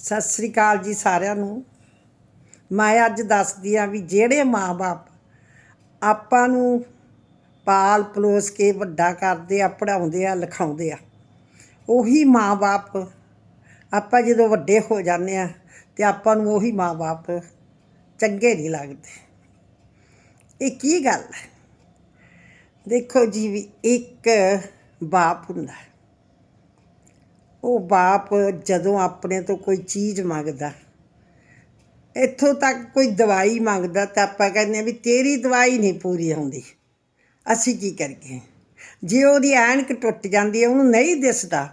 ਸਤਿ ਸ੍ਰੀ ਅਕਾਲ ਜੀ ਸਾਰਿਆਂ ਨੂੰ। ਮੈਂ ਅੱਜ ਦੱਸਦੀ ਆ ਵੀ ਜਿਹੜੇ ਮਾਪੇ ਆਪਾਂ ਨੂੰ ਪਾਲ ਪਲੋਸ ਕੇ ਵੱਡਾ ਕਰਦੇ ਆ ਪੜਾਉਂਦੇ ਆ, ਲਿਖਾਉਂਦੇ ਆ, ਉਹੀ ਮਾਪੇ ਆਪਾਂ ਜਦੋਂ ਵੱਡੇ ਹੋ ਜਾਂਦੇ ਆ ਤੇ ਆਪਾਂ ਨੂੰ ਉਹੀ ਮਾਪੇ ਚੰਗੇ ਨਹੀਂ ਲੱਗਦੇ। ਇਹ ਕੀ ਗੱਲ ਹੈ? ਦੇਖੋ ਜੀ ਵੀ ਇੱਕ ਬਾਪ ਹੁੰਦਾ ਹੈ। ਉਹ ਬਾਪ ਜਦੋਂ ਆਪਣੇ ਤੋਂ ਕੋਈ ਚੀਜ਼ ਮੰਗਦਾ, ਇੱਥੋਂ ਤੱਕ ਕੋਈ ਦਵਾਈ ਮੰਗਦਾ ਤਾਂ ਆਪਾਂ ਕਹਿੰਦੇ ਆ ਵੀ ਤੇਰੀ ਦਵਾਈ ਨਹੀਂ ਪੂਰੀ ਹੁੰਦੀ ਅਸੀਂ ਕੀ ਕਰੀਏ? ਜੇ ਉਹਦੀ ਐਨਕ ਟੁੱਟ ਜਾਂਦੀ ਹੈ, ਉਹਨੂੰ ਨਹੀਂ ਦਿਸਦਾ,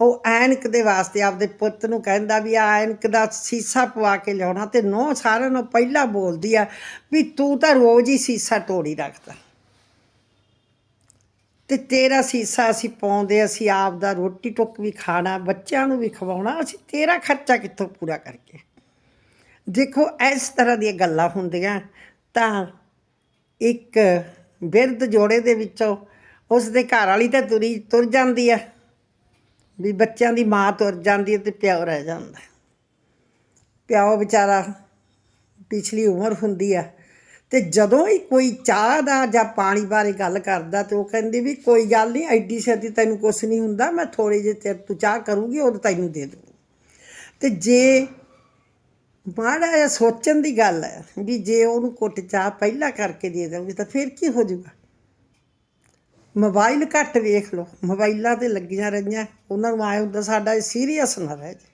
ਉਹ ਐਨਕ ਦੇ ਵਾਸਤੇ ਆਪਦੇ ਪੁੱਤ ਨੂੰ ਕਹਿੰਦਾ ਵੀ ਆ ਐਨਕ ਦਾ ਸੀਸਾ ਪਵਾ ਕੇ ਲਿਆਉਣਾ ਤੇ ਨੋ ਸਾਰਿਆਂ ਨੂੰ ਪਹਿਲਾਂ ਬੋਲਦੀ ਆ ਵੀ ਤੂੰ ਤਾਂ ਰੋਜ਼ ਹੀ ਸੀਸਾ ਤੋੜੀ ਰੱਖਦਾ। ਤੇ ਤੇਰਾ ਸੀਸਾ ਅਸੀਂ ਪਾਉਂਦੇ ਅਸੀਂ ਆਪ ਦਾ ਰੋਟੀ ਟੁੱਕ ਵੀ ਖਾਣਾ, ਬੱਚਿਆਂ ਨੂੰ ਵੀ ਖਵਾਉਣਾ, ਅਸੀਂ ਤੇਰਾ ਖਰਚਾ ਕਿੱਥੋਂ ਪੂਰਾ ਕਰਕੇ। ਦੇਖੋ, ਇਸ ਤਰ੍ਹਾਂ ਦੀਆਂ ਗੱਲਾਂ ਹੁੰਦੀਆਂ, ਤਾਂ ਇੱਕ ਬਿਰਧ ਜੋੜੇ ਦੇ ਵਿੱਚੋਂ ਉਸ ਦੇ ਘਰ ਵਾਲੀ ਤਾਂ ਤੁਰੀ, ਤੁਰ ਜਾਂਦੀ ਆ, ਵੀ ਬੱਚਿਆਂ ਦੀ ਮਾਂ ਤੁਰ ਜਾਂਦੀ ਹੈ ਤੇ ਪਿਓ ਰਹਿ ਜਾਂਦਾ। ਪਿਓ ਵਿਚਾਰਾ ਪਿਛਲੀ ਉਮਰ ਹੁੰਦੀ ਆ ਤੇ ਜਦੋਂ ਹੀ ਕੋਈ ਚਾਹ ਦਾ ਜਾਂ ਪਾਣੀ ਬਾਰੇ ਗੱਲ ਕਰਦਾ ਤੇ ਉਹ ਕਹਿੰਦੀ ਵੀ ਕੋਈ ਗੱਲ ਨਹੀਂ, ਐਡੀ ਛੇਤੀ ਤੈਨੂੰ ਕੁਛ ਨਹੀਂ ਹੁੰਦਾ, ਮੈਂ ਥੋੜੀ ਜਿਹੇ ਚਿਰ ਤੂੰ ਚਾਹ ਕਰੂਗੀ, ਉਹ ਤੈਨੂੰ ਦੇ ਦੂੰ ਤੇ ਜੇ ਮਾੜਾ ਜਿਹਾ ਸੋਚਣ ਦੀ ਗੱਲ ਹੈ ਵੀ ਜੇ ਉਹਨੂੰ ਕੁੱਟ ਚਾਹ ਪਹਿਲਾਂ ਕਰਕੇ ਦੇ ਦੇਵਾਂਗੇ ਤਾਂ ਫਿਰ ਕੀ ਹੋ ਜਾਊਗਾ? ਮੋਬਾਈਲ ਘੱਟ ਵੇਖ ਲਓ, ਮੋਬਾਈਲਾਂ ਤੇ ਲੱਗੀਆਂ ਰਹੀਆਂ, ਉਹਨਾਂ ਨੂੰ ਆਏ ਹੁੰਦਾ ਸਾਡਾ ਸੀਰੀਅਸ ਨਾ ਰਹਿ ਜੇ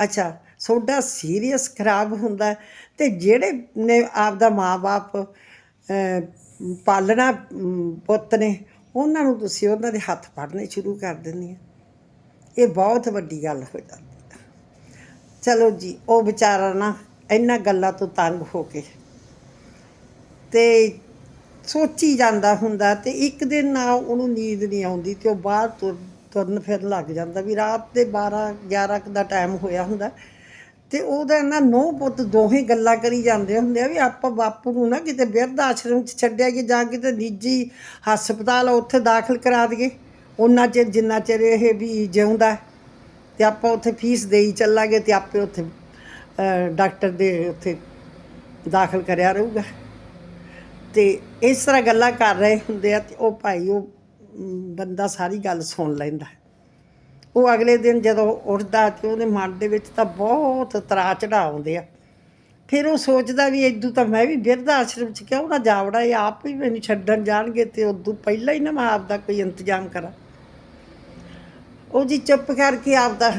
ਅੱਛਾ ਤੁਹਾਡਾ ਸੀਰੀਅਸ ਖਰਾਬ ਹੁੰਦਾ ਅਤੇ ਜਿਹੜੇ ਨੇ ਆਪਦਾ ਮਾਂ ਬਾਪ ਪਾਲਣਾ ਪੁੱਤ ਨੇ, ਉਹਨਾਂ ਨੂੰ ਤੁਸੀਂ ਉਹਨਾਂ ਦੇ ਹੱਥ ਫੜਨੇ ਸ਼ੁਰੂ ਕਰ ਦਿੰਦੇ ਆ। ਇਹ ਬਹੁਤ ਵੱਡੀ ਗੱਲ ਹੋ ਜਾਂਦੀ ਹੈ। ਚਲੋ ਜੀ, ਉਹ ਵਿਚਾਰਾ ਨਾ ਇਹਨਾਂ ਗੱਲਾਂ ਤੋਂ ਤੰਗ ਹੋ ਕੇ ਤੇ ਸੋਚੀ ਜਾਂਦਾ ਹੁੰਦਾ ਤੇ ਇੱਕ ਦਿਨ ਨਾ ਉਹਨੂੰ ਨੀਂਦ ਨਹੀਂ ਆਉਂਦੀ ਤੇ ਉਹ ਬਾਹਰ ਤੁਰ ਤੁਰਨ ਫਿਰਨ ਲੱਗ ਜਾਂਦਾ ਵੀ ਰਾਤ ਦੇ 12 11 ਦਾ ਟਾਈਮ ਹੋਇਆ ਹੁੰਦਾ ਤੇ ਉਹਦਾ ਨਾ ਨੌ ਪੁੱਤ ਦੋਹੇ ਗੱਲਾਂ ਕਰੀ ਜਾਂਦੇ ਹੁੰਦੇ ਆ ਵੀ ਆਪਾਂ ਬਾਪੂ ਨੂੰ ਨਾ ਕਿਤੇ ਬਿਰਧ ਆਸ਼ਰਮ 'ਚ ਛੱਡਿਆ ਕਿ ਜਾਂ ਕਿਤੇ ਨਿੱਜੀ ਹਸਪਤਾਲ ਉੱਥੇ ਦਾਖਲ ਕਰਾ ਦਈਏ ਉਹਨਾਂ ਚਿਰ ਜਿੰਨਾ ਚਿਰ ਇਹ ਵੀ ਜਿਉਂਦਾ ਹੈ। ਤੇ ਆਪਾਂ ਉੱਥੇ ਫੀਸ ਦੇਈ ਚੱਲਾਂਗੇ ਤੇ ਆਪੇ ਉੱਥੇ ਡਾਕਟਰ ਦੇ ਉੱਥੇ ਦਾਖਲ ਕਰਿਆ ਰਹੂਗਾ ਤੇ ਇਸ ਤਰ੍ਹਾਂ ਗੱਲਾਂ ਕਰ ਰਹੇ ਹੁੰਦੇ ਆ ਤੇ ਉਹ ਭਾਈ ਉਹ ਬੰਦਾ ਸਾਰੀ ਗੱਲ ਸੁਣ ਲੈਂਦਾ ਉਹ ਅਗਲੇ ਦਿਨ ਜਦੋਂ ਉੱਠਦਾ ਤੇ ਉਹਦੇ ਮਨ ਦੇ ਵਿੱਚ ਤਾਂ ਬਹੁਤ ਤਰਾ ਚੜਾ ਆਉਂਦੇ ਆ। ਫਿਰ ਉਹ ਸੋਚਦਾ ਵੀ ਇਦੋਂ ਤਾਂ ਮੈਂ ਵੀ ਬਿਰਧ ਆਸ਼ਰਮ 'ਚ ਕਿਉਂ ਨਾ ਜਾਵੜਾ, ਇਹ ਆਪ ਹੀ ਮੈਨੂੰ ਛੱਡਣ ਜਾਣਗੇ ਤੇ ਉਦੋਂ ਪਹਿਲਾਂ ਹੀ ਨਾ ਮੈਂ ਆਪ ਦਾ ਕੋਈ ਇੰਤਜ਼ਾਮ ਕਰਾਂ। ਉਹ ਜੀ ਚੁੱਪ ਕਰਕੇ ਆਪਦਾ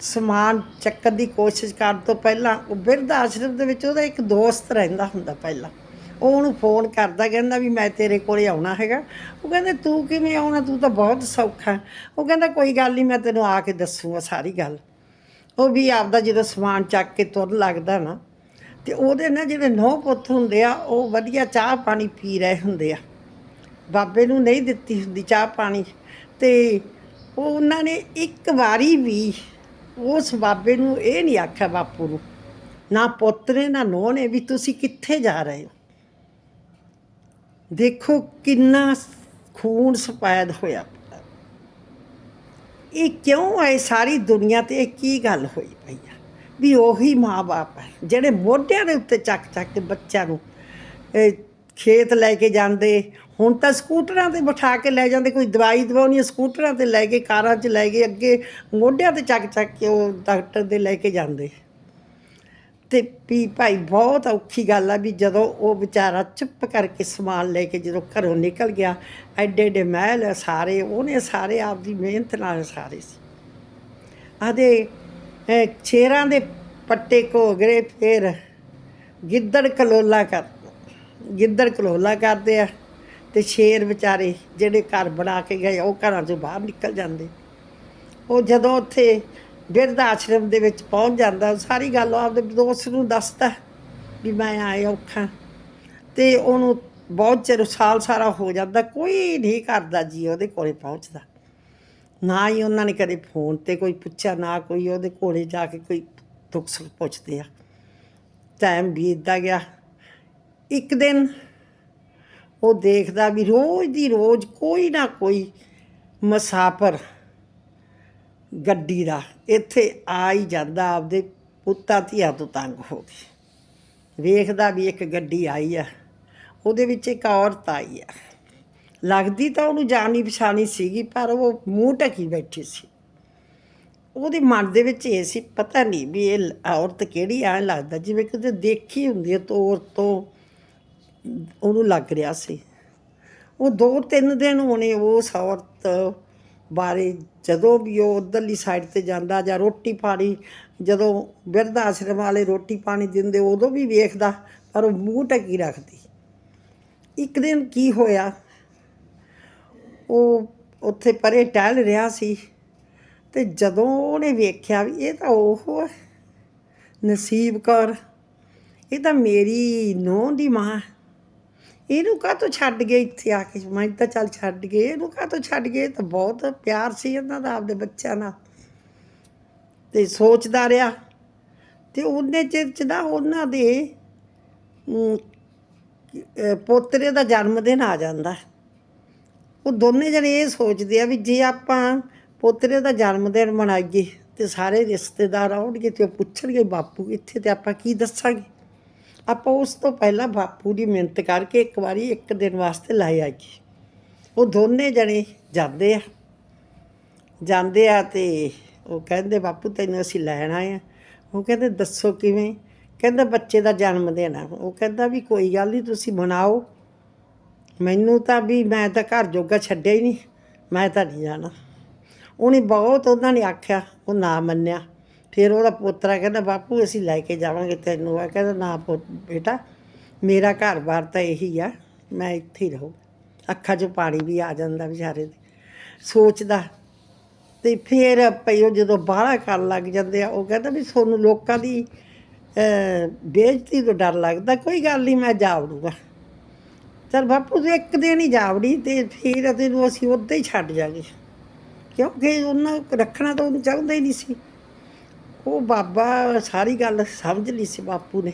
ਸਮਾਨ ਚੱਕਣ ਦੀ ਕੋਸ਼ਿਸ਼ ਕਰਨ ਤੋਂ ਪਹਿਲਾਂ ਉਹ ਬਿਰਧ ਆਸ਼ਰਮ ਦੇ ਵਿੱਚ ਉਹਦਾ ਇੱਕ ਦੋਸਤ ਰਹਿੰਦਾ ਹੁੰਦਾ ਪਹਿਲਾਂ। ਉਹ ਉਹਨੂੰ ਫੋਨ ਕਰਦਾ, ਕਹਿੰਦਾ ਵੀ ਮੈਂ ਤੇਰੇ ਕੋਲੇ ਆਉਣਾ ਹੈਗਾ। ਉਹ ਕਹਿੰਦੇ, ਤੂੰ ਕਿਵੇਂ ਆਉਣਾ? ਤੂੰ ਤਾਂ ਬਹੁਤ ਸੌਖਾ ਉਹ ਕਹਿੰਦਾ, ਕੋਈ ਗੱਲ ਨਹੀਂ ਮੈਂ ਤੈਨੂੰ ਆ ਕੇ ਦੱਸੂਗਾ ਸਾਰੀ ਗੱਲ। ਉਹ ਵੀ ਆਪਦਾ ਜਦੋਂ ਸਮਾਨ ਚੱਕ ਕੇ ਤੁਰ ਲੱਗਦਾ ਨਾ, ਤੇ ਉਹਦੇ ਨਾ ਜਿਹੜੇ ਨੌ ਪੁੱਤ ਹੁੰਦੇ ਆ, ਉਹ ਵਧੀਆ ਚਾਹ ਪਾਣੀ ਪੀ ਰਹੇ ਹੁੰਦੇ ਆ। ਬਾਬੇ ਨੂੰ ਨਹੀਂ ਦਿੱਤੀ ਹੁੰਦੀ ਚਾਹ ਪਾਣੀ। ਤੇ ਉਹ ਉਹਨਾਂ ਨੇ ਇੱਕ ਵਾਰੀ ਵੀ ਉਸ ਬਾਬੇ ਨੂੰ ਇਹ ਨਹੀਂ ਆਖਿਆ ਬਾਪੂ ਨੂੰ, ਨਾ ਪੁੱਤ ਨੇ, ਨਾ ਨੂੰਹ ਨੇ, ਵੀ ਤੁਸੀਂ ਕਿੱਥੇ ਜਾ ਰਹੇ ਹੋ? ਦੇਖੋ ਕਿੰਨਾ ਖੂਨ ਸਫੈਦ ਹੋਇਆ ਇਹ ਕਿਉਂ ਆਏ ਸਾਰੀ ਦੁਨੀਆ ਤੇ ਇਹ ਕੀ ਗੱਲ ਹੋਈ ਪਈ ਆ? ਵੀ ਉਹੀ ਮਾਂ-ਬਾਪ ਹੈ ਜਿਹੜੇ ਮੋਢਿਆਂ ਦੇ ਉੱਤੇ ਚੱਕ ਚੱਕ ਕੇ ਬੱਚਿਆਂ ਨੂੰ ਖੇਤ ਲੈ ਕੇ ਜਾਂਦੇ, ਹੁਣ ਤਾਂ ਸਕੂਟਰਾਂ ਤੇ ਬਿਠਾ ਕੇ ਲੈ ਜਾਂਦੇ, ਕੋਈ ਦਵਾਈ ਦਵਾਉਣੀ ਸਕੂਟਰਾਂ ਤੇ ਲੈ ਕੇ, ਕਾਰਾਂ 'ਚ ਲੈ ਕੇ, ਅੱਗੇ ਮੋਢਿਆਂ ਤੇ ਚੱਕ ਚੱਕ ਕੇ ਉਹ ਡਾਕਟਰ ਦੇ ਲੈ ਕੇ ਜਾਂਦੇ। ਤੇ ਵੀ ਭਾਈ ਬਹੁਤ ਔਖੀ ਗੱਲ ਆ ਵੀ ਜਦੋਂ ਉਹ ਵਿਚਾਰਾ ਚੁੱਪ ਕਰਕੇ ਸਮਾਨ ਲੈ ਕੇ ਜਦੋਂ ਘਰੋਂ ਨਿਕਲ ਗਿਆ, ਐਡੇ ਐਡੇ ਮਹਿਲ ਸਾਰੇ, ਉਹਨੇ ਸਾਰੇ ਆਪਦੀ ਮਿਹਨਤ ਨਾਲ ਸਾਰੇ ਸੀ। ਆਦੇ ਛੇਰਾਂ ਦੇ ਪੱਟੇ ਘੋਗਰੇ ਫੇਰ ਗਿੱਦੜ ਕਲੋਲਾ ਕਰ, ਗਿੱਦੜ ਕਲੋਲਾ ਕਰਦੇ ਆ ਤੇ ਸ਼ੇਰ ਵਿਚਾਰੇ ਜਿਹੜੇ ਘਰ ਬਣਾ ਕੇ ਗਏ, ਉਹ ਘਰਾਂ ਚੋਂ ਬਾਹਰ ਨਿਕਲ ਜਾਂਦੇ। ਉਹ ਜਦੋਂ ਉੱਥੇ ਬਿਰਧ ਆਸ਼ਰਮ ਦੇ ਵਿੱਚ ਪਹੁੰਚ ਜਾਂਦਾ, ਸਾਰੀ ਗੱਲ ਉਹ ਆਪਦੇ ਦੋਸਤ ਨੂੰ ਦੱਸਦਾ ਵੀ ਮੈਂ ਆਇਆ ਔਖਾ। ਤੇ ਉਹਨੂੰ ਬਹੁਤ ਚਿਰ ਸਾਲ ਸਾਰਾ ਹੋ ਜਾਂਦਾ, ਕੋਈ ਨਹੀਂ ਕਰਦਾ ਜੀ ਉਹਦੇ ਕੋਲੇ ਪਹੁੰਚਦਾ। ਨਾ ਹੀ ਉਹਨਾਂ ਨੇ ਕਦੇ ਫੋਨ ਤੇ ਕੋਈ ਪੁੱਛਿਆ, ਨਾ ਕੋਈ ਉਹਦੇ ਕੋਲੇ ਜਾ ਕੇ ਕੋਈ ਦੁੱਖ ਸੁੱਖ ਪੁੱਛਦੇ ਆ। ਟਾਈਮ ਬੀਤਦਾ ਗਿਆ। ਇੱਕ ਦਿਨ ਉਹ ਦੇਖਦਾ ਵੀ ਰੋਜ਼ ਦੀ ਰੋਜ਼ ਕੋਈ ਨਾ ਕੋਈ ਮੁਸਾਫਰ ਗੱਡੀ ਦਾ। ਇੱਥੇ ਆ ਹੀ ਜਾਂਦਾ ਆਪਦੇ ਪੁੱਤਾਂ ਧੀਆਂ ਤੋਂ ਤੰਗ ਹੋ ਕੇ। ਵੇਖਦਾ ਵੀ ਇੱਕ ਗੱਡੀ ਆਈ ਆ, ਉਹਦੇ ਵਿੱਚ ਇੱਕ ਔਰਤ ਆਈ ਆ। ਲੱਗਦੀ ਤਾਂ ਉਹਨੂੰ ਜਾਣੀ ਪਛਾਣੀ ਸੀਗੀ, ਪਰ ਉਹ ਮੂੰਹ ਢਕੀ ਬੈਠੀ ਸੀ। ਉਹਦੇ ਮਨ ਦੇ ਵਿੱਚ ਇਹ ਸੀ, ਪਤਾ ਨਹੀਂ ਵੀ ਇਹ ਔਰਤ ਕਿਹੜੀ ਆ ਲੱਗਦਾ ਜਿਵੇਂ ਕਿਤੇ ਦੇਖੀ ਹੁੰਦੀ ਹੈ ਤੋਰ ਤੋਂ ਉਹਨੂੰ ਲੱਗ ਰਿਹਾ ਸੀ। ਉਹ ਦੋ ਤਿੰਨ ਦਿਨ ਹੋਣੇ, ਉਸ ਔਰਤ ਬਾਰੇ ਜਦੋਂ ਵੀ ਉਹ ਉਧਰਲੀ ਸਾਈਡ ਤੇ ਜਾਂਦਾ ਜਾਂ ਰੋਟੀ ਪਾਣੀ ਜਦੋਂ ਬਿਰਧ ਆਸ਼ਰਮ ਵਾਲੇ ਰੋਟੀ ਪਾਣੀ ਦਿੰਦੇ ਉਦੋਂ ਵੀ ਵੇਖਦਾ ਪਰ ਉਹ ਮੂੰਹ ਢਕੀ ਰੱਖਦੀ। ਇੱਕ ਦਿਨ ਕੀ ਹੋਇਆ? ਉਹ ਉੱਥੇ ਪਰੇ ਟਹਿਲ ਰਿਹਾ ਸੀ ਤੇ ਜਦੋਂ ਉਹਨੇ ਵੇਖਿਆ ਵੀ ਇਹ ਤਾਂ ਉਹ ਹੈ, ਨਸੀਬ ਕੌਰ ਇਹ ਤਾਂ ਮੇਰੀ ਨੂੰਹ ਦੀ ਮਾਂ ਇਹਨੂੰ ਕਾਹ ਤੋਂ ਛੱਡ ਗਏ ਇੱਥੇ ਆ ਕੇ? ਮੈਂ ਤਾਂ ਚੱਲ ਛੱਡ ਗਏ। ਇਹਨੂੰ ਕਾਹ ਤੋਂ ਛੱਡ ਗਏ? ਤਾਂ ਬਹੁਤ ਪਿਆਰ ਸੀ ਇਹਨਾਂ ਦਾ ਆਪਦੇ ਬੱਚਿਆਂ ਨਾਲ। ਤੇ ਸੋਚਦਾ ਰਿਹਾ। ਤੇ ਉਹਨੇ ਚਿਰ ਚ ਨਾ ਉਹਨਾਂ ਦੇ ਪੋਤਰੇ ਦਾ ਜਨਮ ਦਿਨ ਆ ਜਾਂਦਾ। ਉਹ ਦੋਨੇ ਜਣੇ ਇਹ ਸੋਚਦੇ ਆ ਵੀ ਜੇ ਆਪਾਂ ਪੋਤਰੇ ਦਾ ਜਨਮ ਦਿਨ ਮਨਾਈਏ ਤੇ ਸਾਰੇ ਰਿਸ਼ਤੇਦਾਰ ਆਉਣਗੇ ਤੇ ਉਹ ਪੁੱਛਣਗੇ, ਬਾਪੂ, ਇੱਥੇ ਤੇ ਆਪਾਂ ਕੀ ਦੱਸਾਂਗੇ? ਆਪਾਂ ਉਸ ਤੋਂ ਪਹਿਲਾਂ ਬਾਪੂ ਦੀ ਮਿਹਨਤ ਕਰਕੇ ਇੱਕ ਵਾਰੀ ਇੱਕ ਦਿਨ ਵਾਸਤੇ ਲਾਏ ਆਈਏ ਉਹ ਦੋਨੇ ਜਣੇ ਜਾਂਦੇ ਆ। ਜਾਂਦੇ ਆ ਤੇ ਉਹ ਕਹਿੰਦੇ, ਬਾਪੂ, ਤੈਨੂੰ ਅਸੀਂ ਲੈਣ ਆਏ ਆ। ਉਹ ਕਹਿੰਦੇ, ਦੱਸੋ ਕਿਵੇਂ? ਕਹਿੰਦਾ, ਬੱਚੇ ਦਾ ਜਨਮ ਦਿਨ ਆ। ਉਹ ਕਹਿੰਦਾ, ਵੀ ਕੋਈ ਗੱਲ ਨਹੀਂ ਤੁਸੀਂ ਮਨਾਓ। ਮੈਨੂੰ ਤਾਂ ਵੀ ਮੈਂ ਤਾਂ ਘਰ ਜੋਗਾ ਛੱਡਿਆ ਹੀ ਨਹੀਂ ਮੈਂ ਤਾਂ ਨਹੀਂ ਜਾਣਾ। ਉਹਨੇ ਬਹੁਤ ਉਹਨਾਂ ਨੇ ਆਖਿਆ, ਉਹ ਨਾ ਮੰਨਿਆ। ਫਿਰ ਉਹਦਾ ਪੋਤਰਾ ਕਹਿੰਦਾ ਬਾਪੂ ਅਸੀਂ ਲੈ ਕੇ ਜਾਵਾਂਗੇ ਤੈਨੂੰ। ਆ ਕਹਿੰਦਾ ਨਾ ਪੁੱਤ ਬੇਟਾ ਮੇਰਾ ਘਰ-ਬਾਰ ਤਾਂ ਇਹੀ ਆ ਮੈਂ ਇੱਥੇ ਹੀ ਰਹੂੰ। ਅੱਖਾਂ 'ਚੋਂ ਪਾਣੀ ਵੀ ਆ ਜਾਂਦਾ ਵਿਚਾਰੇ ਦੇ ਸੋਚਦਾ। ਤੇ ਫਿਰ ਭਈ ਉਹ ਜਦੋਂ ਬਾਹਲਾ ਕਰਨ ਲੱਗ ਜਾਂਦੇ ਆ ਉਹ ਕਹਿੰਦਾ ਵੀ ਤੁਹਾਨੂੰ ਲੋਕਾਂ ਦੀ ਅਹ, ਬੇਇੱਜ਼ਤੀ ਤੋਂ ਡਰ ਲੱਗਦਾ ਕੋਈ ਗੱਲ ਨਹੀਂ ਮੈਂ ਜਾ ਵੜੂਗਾ। ਚਲ ਬਾਪੂ ਤੂੰ ਇੱਕ ਦਿਨ ਹੀ ਜਾਵੜੀ ਤੇ ਫਿਰ ਤੈਨੂੰ ਅਸੀਂ ਉੱਦਾਂ ਹੀ ਛੱਡ ਜਾਗੇ ਕਿਉਂਕਿ ਉਹਨਾਂ ਰੱਖਣਾ ਤਾਂ ਉਹਨੂੰ ਚਾਹੁੰਦਾ ਹੀ ਨਹੀਂ ਸੀ। ਉਹ ਬਾਬਾ ਸਾਰੀ ਗੱਲ ਸਮਝ ਲਈ ਸੀ ਬਾਪੂ ਨੇ।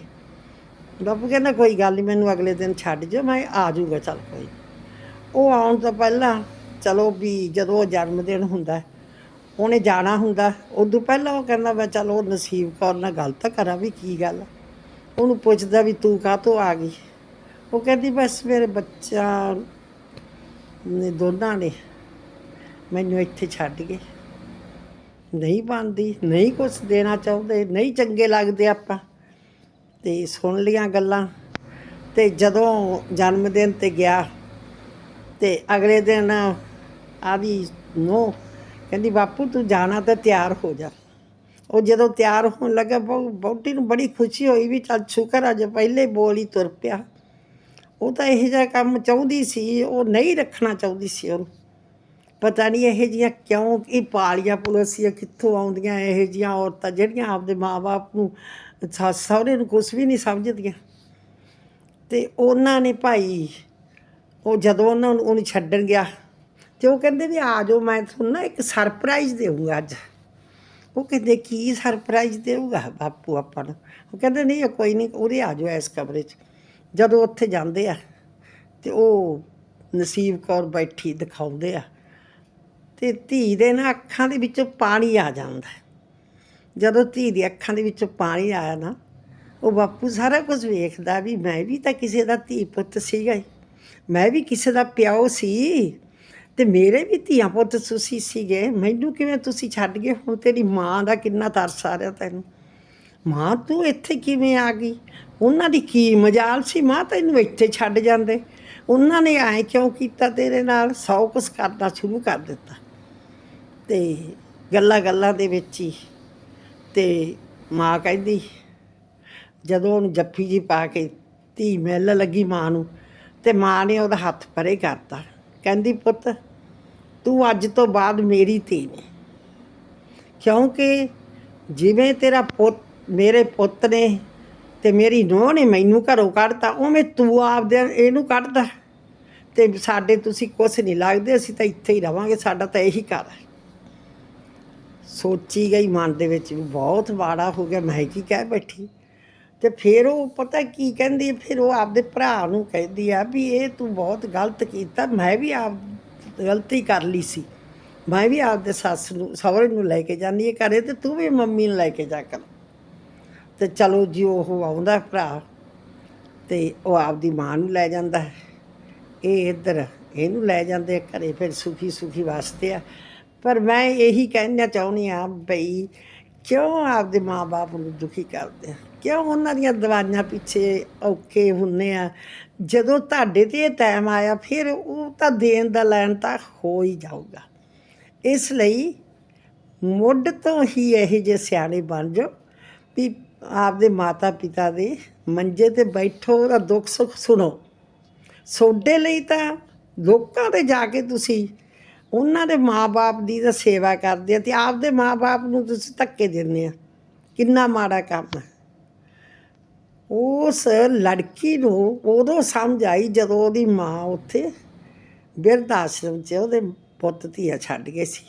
ਬਾਪੂ ਕਹਿੰਦਾ, ਕੋਈ ਗੱਲ ਨਹੀਂ ਮੈਨੂੰ ਅਗਲੇ ਦਿਨ ਛੱਡ ਜਾ ਮੈਂ ਆ ਜਾਊਗਾ, ਚੱਲ ਕੋਈ ਉਹ ਆਉਣ ਤੋਂ ਪਹਿਲਾਂ, ਚਲੋ ਵੀ ਜਦੋਂ ਉਹ ਜਨਮ ਦਿਨ ਹੁੰਦਾ, ਉਹਨੇ ਜਾਣਾ ਹੁੰਦਾ, ਉਦੋਂ ਪਹਿਲਾਂ ਉਹ ਕਹਿੰਦਾ, ਮੈਂ ਚਲ ਉਹ ਨਸੀਬ ਕੌਰ ਨਾਲ ਗੱਲ ਤਾਂ ਕਰਾਂ, ਵੀ ਕੀ ਗੱਲ ਉਹਨੂੰ ਪੁੱਛਦਾ ਵੀ ਤੂੰ ਕਾਹਤੋਂ ਆ ਗਈ? ਉਹ ਕਹਿੰਦੀ, ਬਸ ਮੇਰੇ ਬੱਚਾ ਨੇ ਦੋਨਾਂ ਨੇ ਮੈਨੂੰ ਇੱਥੇ ਛੱਡ ਗਏ। ਨਹੀਂ ਬਣਦੀ, ਨਹੀਂ ਕੁਝ ਦੇਣਾ ਚਾਹੁੰਦੇ, ਨਹੀਂ ਚੰਗੇ ਲੱਗਦੇ ਆਪਾਂ। ਤੇ ਸੁਣ ਲੀਆਂ ਗੱਲਾਂ। ਤੇ ਜਦੋਂ ਜਨਮ ਦਿਨ ਤੇ ਗਿਆ, ਤੇ ਅਗਲੇ ਦਿਨ ਆਦੀ ਨੋ, ਕਹਿੰਦੀ, ਬਾਪੂ, ਤੂੰ ਜਾਣਾ ਤਾਂ ਤਿਆਰ ਹੋ ਜਾ। ਉਹ ਜਦੋਂ ਤਿਆਰ ਹੋਣ ਲੱਗਾ, ਬਹੁ- ਨੂੰ ਬੜੀ ਖੁਸ਼ੀ ਹੋਈ ਵੀ ਚੱਲ ਸ਼ੁਕਰ ਆ ਪਹਿਲੇ ਬੋਲ ਹੀ ਤੁਰ ਪਿਆ। ਉਹ ਤਾਂ ਇਹੋ ਜਿਹਾ ਕੰਮ ਚਾਹੁੰਦੀ ਸੀ, ਉਹ ਨਹੀਂ ਰੱਖਣਾ ਚਾਹੁੰਦੀ ਸੀ ਉਹਨੂੰ। ਪਤਾ ਨਹੀਂ ਇਹੋ ਜਿਹੀਆਂ ਕਿਉਂ ਇਹ ਪਾਲੀਆਂ ਪੁਲਸੀਆਂ ਕਿੱਥੋਂ ਆਉਂਦੀਆਂ, ਇਹੋ ਜਿਹੀਆਂ ਔਰਤਾਂ ਜਿਹੜੀਆਂ ਆਪਦੇ ਮਾਪੇ ਨੂੰ ਸੱਸ ਸਹੁਰੇ ਨੂੰ ਕੁਝ ਵੀ ਨਹੀਂ ਸਮਝਦੀਆਂ। ਤੇ ਉਹਨਾਂ ਨੇ ਭਾਈ, ਉਹ ਜਦੋਂ ਉਹਨਾਂ ਨੂੰ, ਉਹਨੂੰ ਛੱਡਣ ਗਿਆ, ਤੇ ਉਹ ਕਹਿੰਦੇ ਵੀ ਆ ਜਾਓ, ਮੈਂ ਤੁਹਾਨੂੰ ਨਾ ਇੱਕ ਸਰਪ੍ਰਾਈਜ਼ ਦੇਊਂਗਾ ਅੱਜ। ਉਹ ਕਹਿੰਦੇ, ਕੀ ਸਰਪ੍ਰਾਈਜ਼ ਦੇਊਗਾ ਬਾਪੂ ਆਪਾਂ ਨੂੰ? ਉਹ ਕਹਿੰਦੇ, ਨਹੀਂ ਕੋਈ ਨਹੀਂ, ਉਰੇ ਆ ਜਾਓ ਇਸ ਕਮਰੇ 'ਚ। ਜਦੋਂ ਉੱਥੇ ਜਾਂਦੇ ਆ, ਤੇ ਉਹ ਨਸੀਬ ਕੌਰ ਬੈਠੀ ਦਿਖਾਉਂਦੇ ਆ ਤੇ ਧੀ ਦੇ ਨਾ ਅੱਖਾਂ ਦੇ ਵਿੱਚੋਂ ਪਾਣੀ ਆ ਜਾਂਦਾ ਜਦੋਂ ਧੀ ਦੀ ਅੱਖਾਂ ਦੇ ਵਿੱਚੋਂ ਪਾਣੀ ਆਇਆ ਨਾ, ਉਹ ਬਾਪੂ ਸਾਰਾ ਕੁਝ ਵੇਖਦਾ ਵੀ ਮੈਂ ਵੀ ਤਾਂ ਕਿਸੇ ਦਾ ਧੀ ਪੁੱਤ ਸੀਗਾ ਹੀ। ਮੈਂ ਵੀ ਕਿਸੇ ਦਾ ਪਿਓ ਸੀ ਤੇ ਮੇਰੇ ਵੀ ਧੀਆਂ ਪੁੱਤ ਤੁਸੀਂ ਸੀਗੇ। ਮੈਨੂੰ ਕਿਵੇਂ ਤੁਸੀਂ ਛੱਡ ਗਏ? ਹੁਣ ਤੇਰੀ ਮਾਂ ਦਾ ਕਿੰਨਾ ਤਰਸ ਆ ਰਿਹਾ ਤੈਨੂੰ। ਮਾਂ ਤੂੰ ਇੱਥੇ ਕਿਵੇਂ ਆ ਗਈ? ਉਹਨਾਂ ਦੀ ਕੀ ਮਜਾਲ ਸੀ? ਮਾਂ ਤੈਨੂੰ ਇੱਥੇ ਛੱਡ ਜਾਂਦੇ। ਉਹਨਾਂ ਨੇ ਐ ਕਿਉਂ ਕੀਤਾ ਤੇਰੇ ਨਾਲ? ਸੌ ਕੁਛ ਕਰਨਾ ਸ਼ੁਰੂ ਕਰ ਦਿੱਤਾ। ਤੇ ਗੱਲਾਂ ਗੱਲਾਂ ਦੇ ਵਿੱਚ ਹੀ ਤੇ ਮਾਂ ਕਹਿੰਦੀ, ਜਦੋਂ ਉਹਨੂੰ ਜੱਫੀ ਜੀ ਪਾ ਕੇ ਧੀ ਮਿਲ ਲੱਗੀ ਮਾਂ ਨੂੰ ਤੇ ਮਾਂ ਨੇ ਉਹਦਾ ਹੱਥ ਪਰੇ ਕਰਤਾ। ਕਹਿੰਦੀ, ਪੁੱਤ, ਤੂੰ ਅੱਜ ਤੋਂ ਬਾਅਦ ਮੇਰੀ ਧੀ ਨੇ। ਕਿਉਂਕਿ ਜਿਵੇਂ ਤੇਰਾ ਪੁੱਤ, ਮੇਰੇ ਪੁੱਤ ਨੇ ਤੇ ਮੇਰੀ ਨੂੰਹ ਨੇ ਮੈਨੂੰ ਘਰੋਂ ਕੱਢਤਾ, ਉਵੇਂ ਤੂੰ ਆਪਦੇ ਇਹਨੂੰ ਕੱਢਦਾ। ਤੇ ਸਾਡੇ ਤੁਸੀਂ ਕੁਛ ਨਹੀਂ ਲੱਗਦੇ, ਅਸੀਂ ਤਾਂ ਇੱਥੇ ਹੀ ਰਵਾਂਗੇ, ਸਾਡਾ ਤਾਂ ਇਹੀ ਘਰ ਹੈ। ਸੋਚੀ ਗਈ ਮਨ ਦੇ ਵਿੱਚ ਵੀ ਬਹੁਤ ਵਾੜਾ ਹੋ ਗਿਆ। ਮੈਂ ਕੀ ਕਹਿ ਬੈਠੀ? ਤੇ ਫਿਰ ਉਹ ਪਤਾ ਕੀ ਕਹਿੰਦੀ ਹੈ, ਫਿਰ ਉਹ ਆਪਦੇ ਭਰਾ ਨੂੰ ਕਹਿੰਦੀ ਆ ਵੀ ਇਹ ਤੂੰ ਬਹੁਤ ਗਲਤ ਕੀਤਾ। ਮੈਂ ਵੀ ਆਪ ਗਲਤੀ ਕਰ ਲਈ ਸੀ। ਮੈਂ ਵੀ ਆਪਦੇ ਸੱਸ ਨੂੰ ਸਹੁਰੇ ਨੂੰ ਲੈ ਕੇ ਜਾਂਦੀ ਹੈ ਘਰੇ ਤੇ ਤੂੰ ਵੀ ਮੰਮੀ ਨੂੰ ਲੈ ਕੇ ਜਾ ਕਰ। ਤੇ ਚਲੋ ਜੀ ਉਹ ਆਉਂਦਾ ਭਰਾ ਤੇ ਉਹ ਆਪਦੀ ਮਾਂ ਨੂੰ ਲੈ ਜਾਂਦਾ ਹੈ। ਇਹ ਇੱਧਰ ਇਹਨੂੰ ਲੈ ਜਾਂਦੇ ਆ ਘਰੇ ਫਿਰ ਸੁਖੀ ਸੁਖੀ ਵਾਸਤੇ ਆ। ਪਰ ਮੈਂ ਇਹੀ ਕਹਿਣਾ ਚਾਹੁੰਦੀ ਆ ਬਈ ਕਿਉਂ ਆਪਦੇ ਮਾਪੇ ਨੂੰ ਦੁਖੀ ਕਰਦੇ ਆ? ਕਿਉਂ ਉਹਨਾਂ ਦੀਆਂ ਦਵਾਈਆਂ ਪਿੱਛੇ ਔਖੇ ਹੁੰਨੇ ਆ? ਜਦੋਂ ਤੁਹਾਡੇ ਤੇ ਇਹ ਟਾਈਮ ਆਇਆ, ਫਿਰ ਉਹ ਤਾਂ ਦੇਣ ਦਾ ਲੈਣ ਤਾਂ ਹੋ ਹੀ ਜਾਊਗਾ। ਇਸ ਲਈ ਮੁੱਢ ਤੋਂ ਹੀ ਇਹ ਜੇ ਸਿਆਣੇ ਬਣ ਜਾਓ ਵੀ ਆਪਦੇ ਮਾਤਾ ਪਿਤਾ ਦੇ ਮੰਜੇ ਤੇ ਬੈਠੋ ਉਹਦਾ ਦੁੱਖ ਸੁੱਖ ਸੁਣੋ। ਸੋਡੇ ਲਈ ਤਾਂ ਲੋਕਾਂ 'ਤੇ ਜਾ ਕੇ ਤੁਸੀਂ ਉਹਨਾਂ ਦੇ ਮਾਪੇ ਦੀ ਤਾਂ ਸੇਵਾ ਕਰਦੇ ਆ ਤੇ ਆਪਦੇ ਮਾਪੇ ਨੂੰ ਤੁਸੀਂ ਧੱਕੇ ਦਿੰਦੇ ਆ। ਕਿੰਨਾ ਮਾੜਾ ਕੰਮ ਹੈ। ਉਸ ਲੜਕੀ ਨੂੰ ਉਦੋਂ ਸਮਝ ਆਈ ਜਦੋਂ ਉਹਦੀ ਮਾਂ ਉੱਥੇ ਬਿਰਧ ਆਸ਼ਰਮ 'ਚ ਉਹਦੇ ਪੁੱਤ ਧੀਆ ਛੱਡ ਗਏ ਸੀ।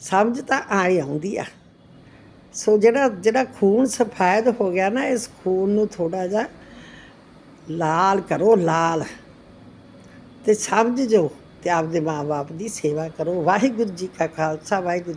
ਸਮਝ ਤਾਂ ਆਈ ਆਉਂਦੀ ਆ। ਸੋ ਜਿਹੜਾ ਜਿਹੜਾ ਖੂਨ ਸਫੈਦ ਹੋ ਗਿਆ ਨਾ, ਇਸ ਖੂਨ ਨੂੰ ਥੋੜਾ ਜਿਹਾ ਲਾਲ ਕਰੋ, ਲਾਲ। ਤੇ ਸਮਝ ਜੋ ਅਤੇ ਆਪਦੇ ਮਾਂ-ਬਾਪ ਦੀ ਸੇਵਾ ਕਰੋ। ਵਾਹਿਗੁਰੂ ਜੀ ਕਾ ਖਾਲਸਾ ਵਾਹਿਗੁਰੂ